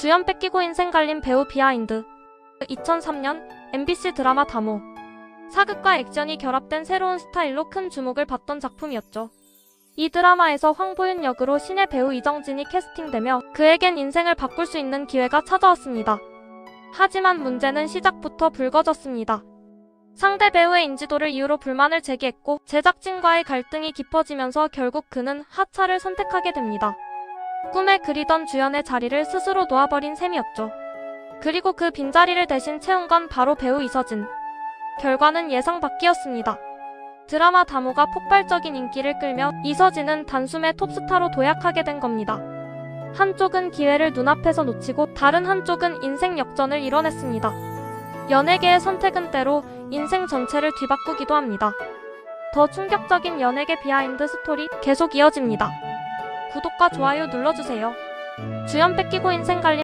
주연 뺏기고 인생 갈린 배우 비하인드 2003년 MBC 드라마 다모 사극과 액션이 결합된 새로운 스타일로 큰 주목을 받던 작품이었죠. 이 드라마에서 황보윤 역으로 신의 배우 이정진이 캐스팅되며 그에겐 인생을 바꿀 수 있는 기회가 찾아왔습니다. 하지만 문제는 시작부터 불거졌습니다. 상대 배우의 인지도를 이유로 불만을 제기했고 제작진과의 갈등이 깊어지면서 결국 그는 하차를 선택하게 됩니다. 꿈에 그리던 주연의 자리를 스스로 놓아버린 셈이었죠. 그리고 그 빈자리를 대신 채운 건 바로 배우 이서진. 결과는 예상 밖이었습니다. 드라마 다모가 폭발적인 인기를 끌며 이서진은 단숨에 톱스타로 도약하게 된 겁니다. 한쪽은 기회를 눈앞에서 놓치고 다른 한쪽은 인생 역전을 이뤄냈습니다. 연예계의 선택은 때로 인생 전체를 뒤바꾸기도 합니다. 더 충격적인 연예계 비하인드 스토리 계속 이어집니다. 구독과 좋아요 눌러주세요. 주연 뺏기고 인생 갈림